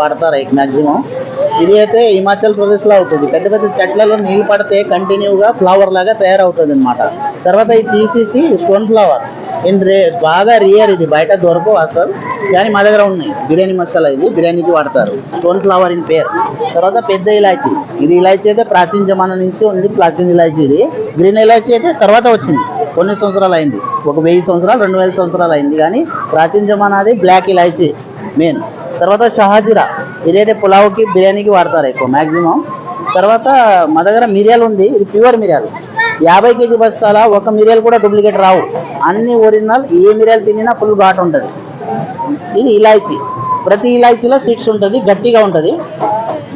వాడతారు మ్యాక్సిమం ఇది అయితే హిమాచల్ ప్రదేశ్లో అవుతుంది. పెద్ద పెద్ద చెట్లలో నీళ్ళు పడితే కంటిన్యూగా ఫ్లవర్ లాగా తయారవుతుంది అనమాట తర్వాత ఇది తీసేసి స్టోన్ ఫ్లవర్ ఇన్ రే బాగా రియర్ ఇది బయట దొరకవు అసలు. కానీ మా దగ్గర ఉన్నాయి. బిర్యానీ మసాలా ఇది బిర్యానీకి వాడతారు. స్టోన్ ఫ్లవర్ ఇన్ పేరు తర్వాత పెద్ద ఇలాచీ. ఇది ఇలాచీ అయితే ప్రాచీన జమానా నుంచి ఉంది ప్రాచీన ఇలాచీ ఇది. గ్రీన్ ఇలాచీ అయితే తర్వాత వచ్చింది. కొన్ని సంవత్సరాలు అయింది. ఒక వెయ్యి సంవత్సరాలు రెండు వేల సంవత్సరాలు అయింది. కానీ ప్రాచీన జమానాది బ్లాక్ ఇలాచీ మెయిన్ తర్వాత షహాజీరా. ఇదైతే పులావ్కి బిర్యానీకి వాడతారు ఎక్కువ మ్యాక్సిమం తర్వాత మా దగ్గర మిరియాలు ఉంది ఇది ప్యూర్ మిరియాలు. యాభై కేజీ బస్తాల ఒక మిరియాలు కూడా డూప్లికేట్ రావు. అన్ని ఒరిజినల్ ఏ మిరియాలు తినినా ఫుల్ ఘాట్ ఉంటుంది. ఇది ఇలాచీ. ప్రతి ఇలాచీలో సీడ్స్ ఉంటుంది గట్టిగా ఉంటుంది.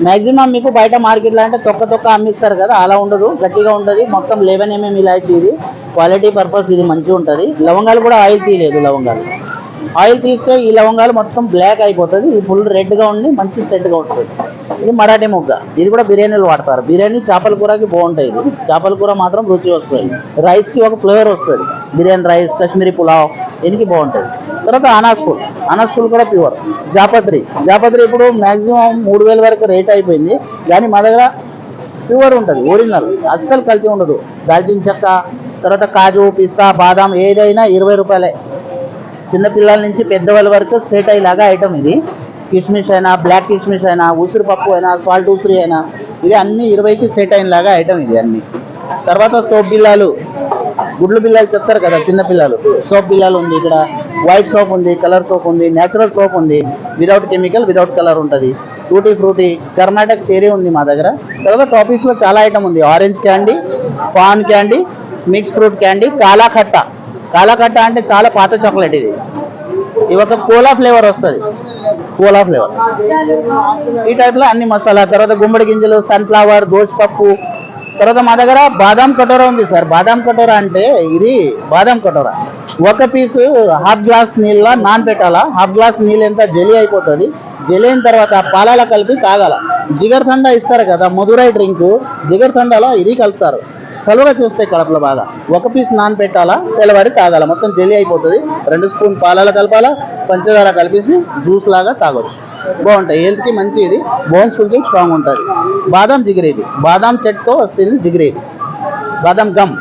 మ్యాక్సిమం మీకు బయట మార్కెట్లో అంటే తొక్క తొక్క అమ్మిస్తారు కదా అలా ఉండదు. గట్టిగా ఉంటుంది మొత్తం లెవెన్ ఎంఎం ఇలాచీ ఇది. క్వాలిటీ పర్పస్ ఇది మంచిగా ఉంటుంది. లవంగాలు కూడా ఆయిల్ తీయలేదు లవంగాలు. ఆయిల్ తీస్తే ఈ లవంగాలు మొత్తం బ్లాక్ అయిపోతుంది. ఇది ఫుల్ రెడ్గా ఉండి మంచి సెట్గా ఉంటుంది. ఇది మరాఠీ ముగ్గ. ఇది కూడా బిర్యానీలు వాడతారు. బిర్యానీ చేపల కూరకి బాగుంటాయి ఇది. చేపల కూర మాత్రం రుచి వస్తుంది. రైస్కి ఒక ఫ్లేవర్ వస్తుంది. బిర్యానీ రైస్ కాశ్మీరీ పులావ్ దీనికి బాగుంటుంది తర్వాత అనాస్కూల్ అనాస్కూల్ కూడా ప్యూర్ జాపత్రి. జాపత్రి ఇప్పుడు మ్యాక్సిమం మూడు వేల వరకు రేట్ అయిపోయింది. కానీ మా దగ్గర ప్యూర్ ఉంటుంది. ఒరిజినల్ అస్సలు కల్తీ ఉండదు. దాల్చిన చెక్క తర్వాత కాజు పిస్తా బాదాం ఏదైనా ఇరవై రూపాయలే. చిన్నపిల్లల నుంచి పెద్దవాళ్ళ వరకు సెట్ అయ్యేలాగా ఐటమ్ ఇది. కిస్మిస్ అయినా బ్లాక్ కిస్మిస్ అయినా ఉసిరి పప్పు అయినా సాల్ట్ ఉసిరి అయినా ఇది అన్ని ఇరవైకి సెట్ అయినలాగా ఐటమ్ ఇది అన్ని. తర్వాత సోప్ బిల్లాలు గుడ్లు బిల్లాలు చెప్తారు కదా చిన్నపిల్లలు. సోప్ బిల్లాలు ఉంది ఇక్కడ. వైట్ సోప్ ఉంది కలర్ సోప్ ఉంది న్యాచురల్ సోప్ ఉంది. విదౌట్ కెమికల్ విదౌట్ కలర్ ఉంటుంది. టూటీ ఫ్రూటీ కర్ణాటక చేరీ ఉంది మా దగ్గర. తర్వాత టాపీస్లో చాలా ఐటమ్ ఉంది. Orange candy paan candy mix fruit candy కాలాఖట్ట కాలకట్ట అంటే చాలా పాత చాక్లెట్ ఇది. ఇది ఒక కోలా ఫ్లేవర్ వస్తుంది. కోలా ఫ్లేవర్ ఈ టైప్లో అన్ని మసాలా తర్వాత గుమ్మడి గింజలు సన్ఫ్లవర్ దోసపప్పు తర్వాత మా దగ్గర బాదాం కటోరా ఉంది సార్. బాదాం కటోరా అంటే ఇది బాదాం కటోరా. ఒక పీసు హాఫ్ గ్లాస్ నీళ్ళ నాన్ పెట్టాలా హాఫ్ గ్లాస్ నీళ్ళు ఎంత? జలి అయిపోతుంది. జలి అయిన తర్వాత పాలాల కలిపి తాగాల. జిగర్ తండా ఇస్తారు కదా మధురై డ్రింక్. జిగర్ థండాలో ఇది కలుపుతారు. సలుగా చేస్తాయి కడపలో బాగా ఒక పీస్ నాన్ పెట్టాలా? తెల్లవారి తాగాల? మొత్తం జల్లీ అయిపోతుంది. రెండు స్పూన్ పాలలో కలపాలా? పంచదార కలిపేసి జ్యూస్ లాగా తాగొచ్చు. బాగుంటాయి. హెల్త్కి మంచి ఇది బోన్స్ కొంచెం స్ట్రాంగ్ ఉంటుంది. బాదాం జిగిరేది. బాదాం చెట్తో వస్తుంది జిగిరేది. బాదం బాదాం గమ్